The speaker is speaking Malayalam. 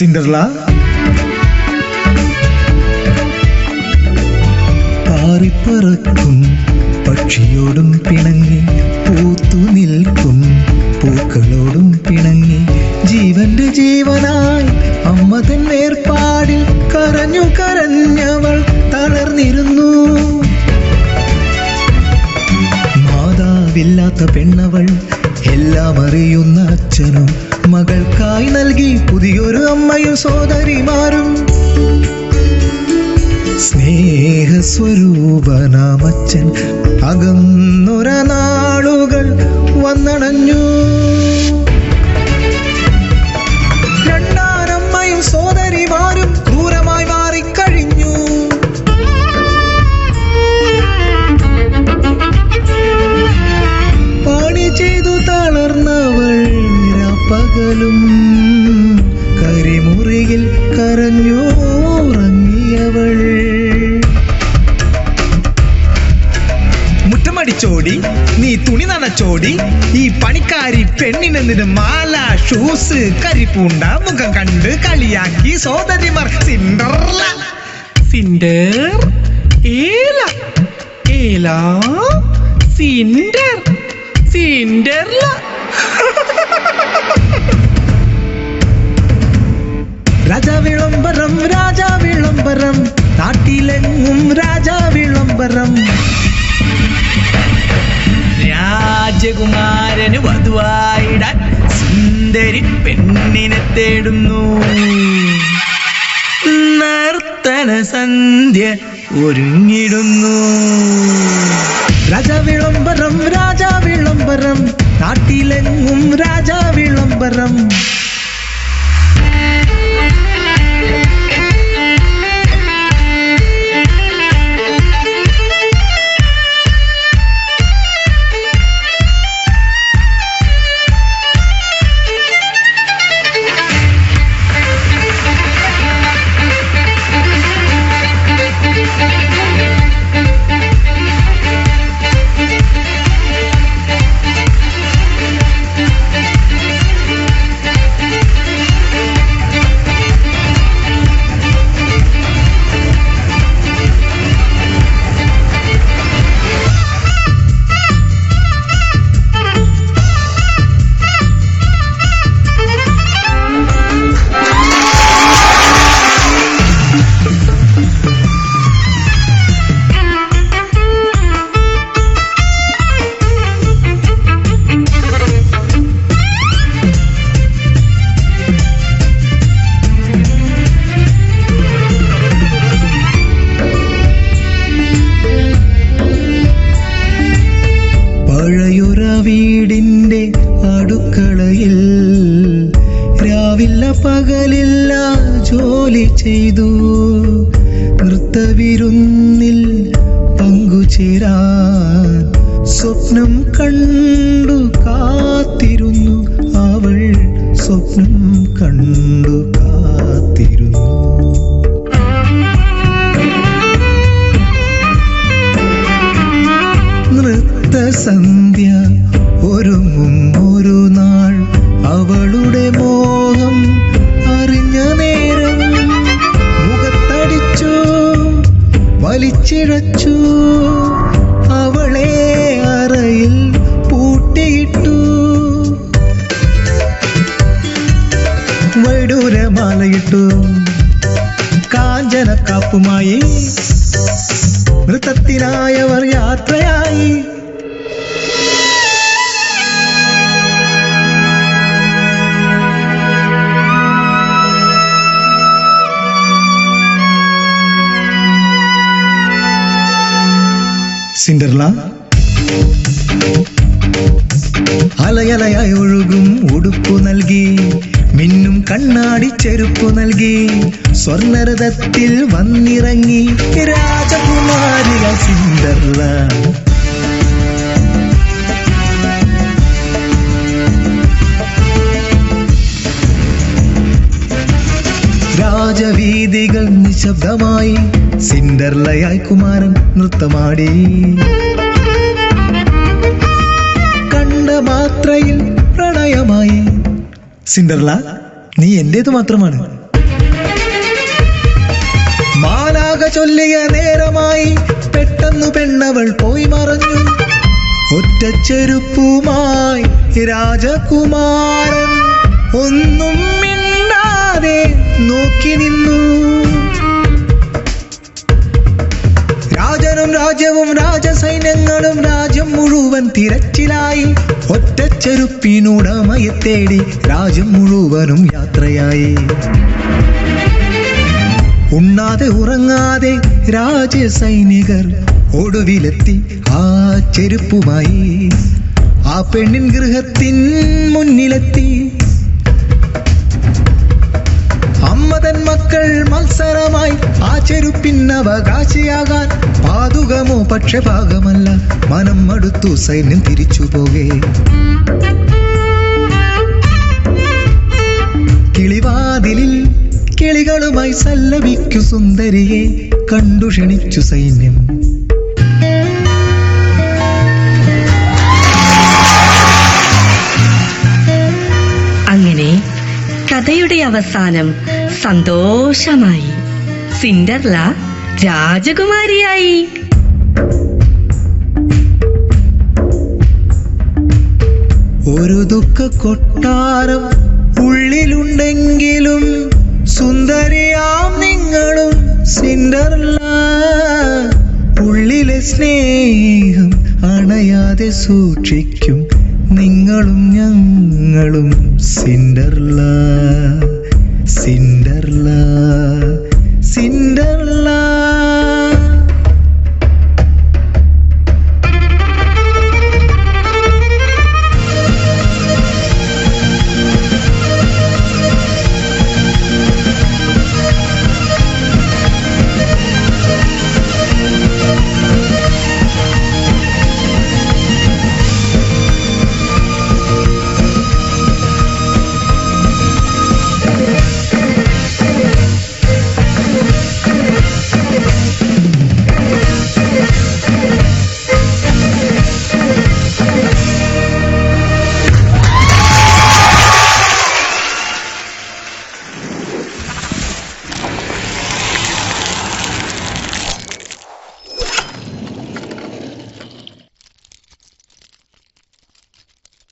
സിൻഡർല പാറിപ്പറക്കും പക്ഷിയോടും പിണങ്ങി പൂത്തു നിൽക്കും പൂക്കളോടും പിണങ്ങി. ജീവന്റെ ജീവനായി അമ്മ തന്നേർപ്പാടിൽ കരഞ്ഞു കരഞ്ഞവൾ തളർന്നിരുന്നു. മാതാവില്ലാത്ത പെണ്ണവൾ എല്ലാം അറിയുന്ന അച്ഛനും പുതിയൊരു അമ്മയും സോദരിമാരും. സ്നേഹസ്വരൂപനാമച്ചൻ അകന്നൊര മാല ഷൂസ് കരിപ്പൂണ്ട മുഖം കണ്ട് കളിയാക്കി സോദരിമാർ സിൻഡർല സിൻഡർ ഏല ഏല സിൻഡർ സിൻഡർല രാജാവിളംബരം രാജാവിളംബരം നാട്ടിലെങ്ങും രാജാവിളംബരം. രാജകുമാരന് വധുവായിടാൻ സുന്ദരി പെണ്ണിനെ തേടുന്നു. നർത്തന സന്ധ്യ ഒരുങ്ങിടുന്നു. രാജാവിളംബരം രാജാവിളംബരം നാട്ടിലെങ്ങും രാജാവിളംബരം. ചെയ്തു. നൃത്തവിരുന്നിൽ പങ്കുചേരാൻ സ്വപ്നം കണ്ടു കാത്തിരുന്നു. അവൾ സ്വപ്നം കണ്ടു കാത്തിരുന്നു. നൃത്തസന്ധ്യ ഒരുങ്ങും. 찌르쭈 സിൻഡർല അലയലയായി ഒഴുകും ഉടുപ്പു നൽകി മിന്നും കണ്ണാടി ചെരുപ്പു നൽകി സ്വർണരഥത്തിൽ വന്നിറങ്ങി രാജകുമാരിയ സിൻഡർല രാജവീതികൾ നിശബ്ദമായി സിൻഡർലയായി കുമാരൻ നൃത്തമാടി. കണ്ട മാത്രയിൽ പ്രണയമായി. സിൻഡർല നീ എന്റേത് മാത്രമാണ്. മാലാക ചൊല്ലിയ നേരമായി പെട്ടെന്ന് പെണ്ണവൾ പോയി മറഞ്ഞു. ഒറ്റ ചെരുപ്പുമായി രാജകുമാരൻ ഒന്നും മിണ്ടാതെ നോക്കി നിന്നു. രാജനും രാജ്യവും രാജസൈന്യങ്ങളും രാജ്യം മുഴുവൻ തിരച്ചിലായി. ഒറ്റ ചെരുപ്പിനുടമയെ തേടി രാജ്യം മുഴുവനും യാത്രയായി. ഉണ്ണാതെ ഉറങ്ങാതെ രാജസൈനികർ ഒടുവിലെത്തി ആ ചെരുപ്പുമായി. ആ പെണ്ണിൻ ഗൃഹത്തിൻ മുന്നിലെത്തി. മക്കൾ മത്സരമായി ആ ചെരുപ്പിന്നവകാശിയാകാൻ പാതുകമോ പാതുകമോ ഭാഗമല്ല മനം മടുത്തു സൈന്യം തിരിച്ചു പോകേ. കിളിവാതിലിൽ കിളികളുമായി സല്ലപിക്കു സുന്ദരിയെ കണ്ടു ക്ഷണിച്ചു സൈന്യം. അങ്ങനെ കഥയുടെ അവസാനം സന്തോഷമായി സിൻഡർല രാജകുമാരിയായി. ഒരു ദുഃഖ കൊട്ടാരം ഉള്ളിലുണ്ടെങ്കിലും സുന്ദരിയാം നിങ്ങളും സിൻഡർല ഉള്ളിലെ സ്നേഹം അണയാതെ സൂക്ഷിക്കും നിങ്ങളും ഞങ്ങളും സിൻഡർല സിൻഡർല